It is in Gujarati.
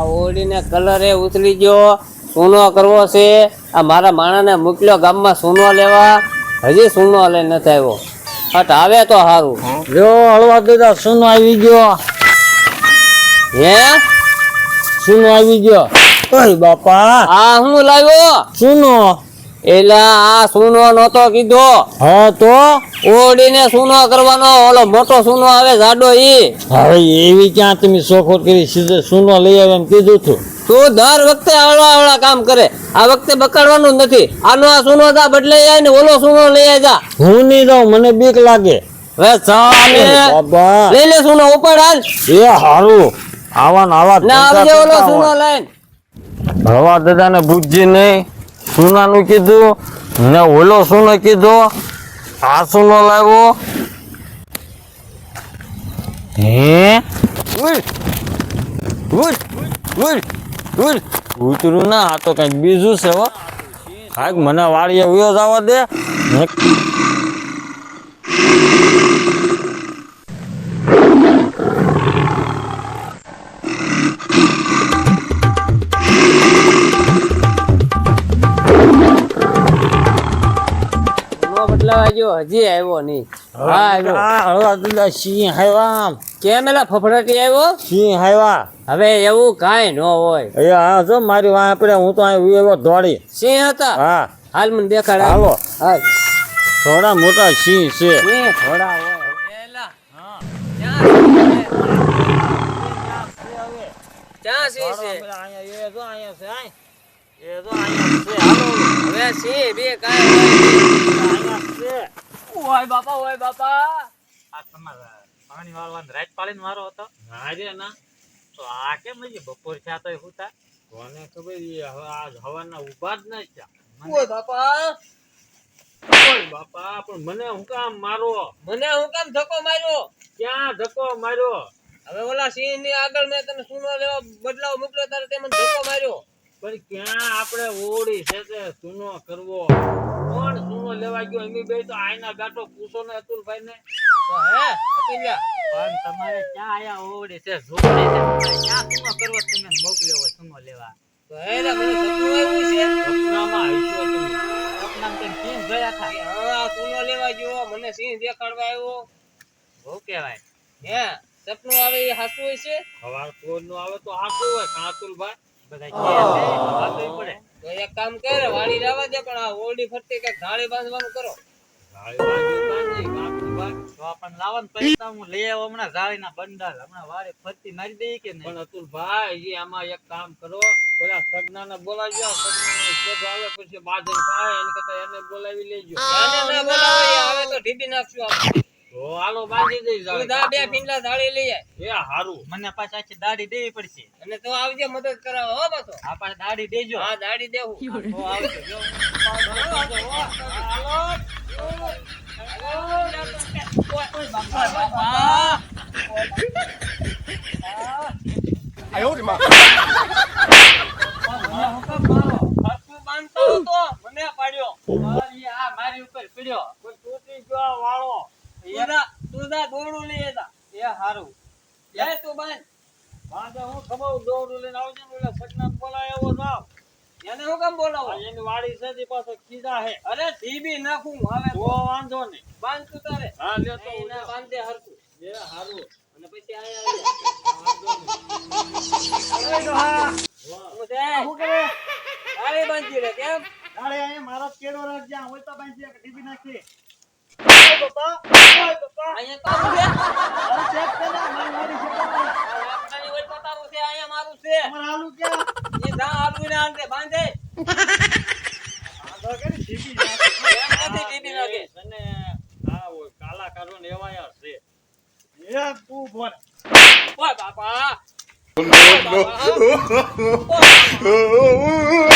આ ઓળીને કલર એ ઉતરી ગયો સૂનો કરવો છે. આ મારા માણાને મોકલ્યો ગામમાં સૂનો લેવા. હજી સૂનો લઈ નથી આવ્યો. હટ આવે તો સારું જો હળવા દીધા સુનો આવી ગયો. હે? સુનો આવી ગયો. ઓય બાપા. આ હું લાવ્યો? સુનો? એલા આ સુનો નતો કીધો. હા તો? ઓડીને સુનો કરવાનો ઓલો મોટો સુનો આવે જાડો ઈ. હવે એવી ક્યાં તમે સોખોટ કરી સીધે સુનો લઈ આવે એમ કીધું તું? તું દર વખતે આવડા આવડા કામ કરે. આ વખતે બકાડવાનું નથી. આનો આ સુનો જા બદલાઈ જાય ને ઓલો સુનો લઈ જા. હું નહીં રહું મને બીક લાગે. હવે ચાલે લઈ લે સુનો ઉપાડ હાલ. એ હારું. આવા આવા ના આવજે ઓલો સુનો લઈને હોય. હળવા દાદા ને બુદ્ધિ નહીં. સુનાનું કીધું ને ઓલો સુનો કીધો આ સુનો લાવ્યો હે. ઉતરું ના આ તો કંઈક બીજું છે હો. કાંઈક મને વાડીએ ઉયો જવા દે. સૂનો બદલાવા ગયો હજી આવ્યો નહીં. હા આવ્યો. હળવા સિંહ હાયવા કેમ એલા ફફડાટી આવ્યો? સિંહ હાયવા હવે એવું કાંઈ ન હોય. એ હા જો મારી વાહ આપણે હું તો અહીં એવો દોડી. સિંહ હતા? હા. હાલ મને દેખાડ હાલો. હાલ. થોડા મોટા સિંહ છે. સિંહ થોડા હોય. એ ક્યાં અહીંયા છે હવે સિંહ બે કાંઈ ઓય બાપા ઓય બાપા. આ તમારા પાણી વાળવાનો રાત પાળીને મારો હતો? હારે ના. તો આ કેમ હજી બપોર થયા તોય હુતા કોને ખબર? હવે આજ હવાના ઊભા જ નહીં થયા. ઓય બાપા. ઓય બાપા પણ મને હું કામ મારો? મને હું કામ ધક્કો માર્યો? ક્યાં ધક્કો માર્યો? હવે ઓલા સિંહની આગળ મેં તને સુનો લેવા બદલાવ મોકલ્યો તારે તે મને ધક્કો માર્યો. પણ ક્યાં આપણે ઓળી છે તે સુનો કરવો? કોણ સુનો લેવા ગયો? એમની બે તો આઈના ગાટો પૂછો ને અતુલભાઈ ને હે તમારે સુનો લેવા. તો ગયા મને સિંહ દેખાડવા આવ્યો. બહુ કહેવાય. હે, સપનું આવે એ સાચું હોય છે? હવા નું આવે તો આખું હોય કાતુલભાઈ તો એક કામ કર વાડી રહેવા દે પણ આ ઓરડી ફરતી કંઈક ધાળી બાંધવાનું કરો. ગાળી કે બોલાવી લેજો. બોલાવો તો ઢીબી નાખશું હાલો બાંધી દઈ બે લઈ એ હારું મને પાછા આખી દાઢી દેવી પડશે અને તો આવજે મદદ કરાવો હો પાછો આ પાછી દાઢી દેજો હા દાડી દેવું તો આવજો જો. મને પાડ્યો મારી આ મારી ઉપર પીડ્યો કોઈ તૂટી ગયો વાળો તું જા તું જા દોરડું લઈ જા એ હારું લે તું બાંધ વાંધો હું ખબર દોરું લઈને આવજો ને એટલે સગનાને બોલાય એવો એને હું કેમ બોલાવો? એની વાડી છે તે ખીજા હે અરે ઢીબી નાખું હવે તો. વાંધો નહીં. બાંધ તું તારે. હા લ્યો તો એને બાંધ દે હરખું હારું. અને પછી આયા તારે અહીંયા તો બાંધી દે, કે ટીપી નાખી અહીંયા તારું છે અરે ચેક કર ને, મારી વાડી છે તો. આ લાકડાની વચ્ચે તારું છે આલુ એ બાંધે. આ કે ટીપી નાખી. નથી ઢીબી નાખે અને આ કાલા કાઢો ને એવા યાર છે. એ તું બોલ ઓય બાપા.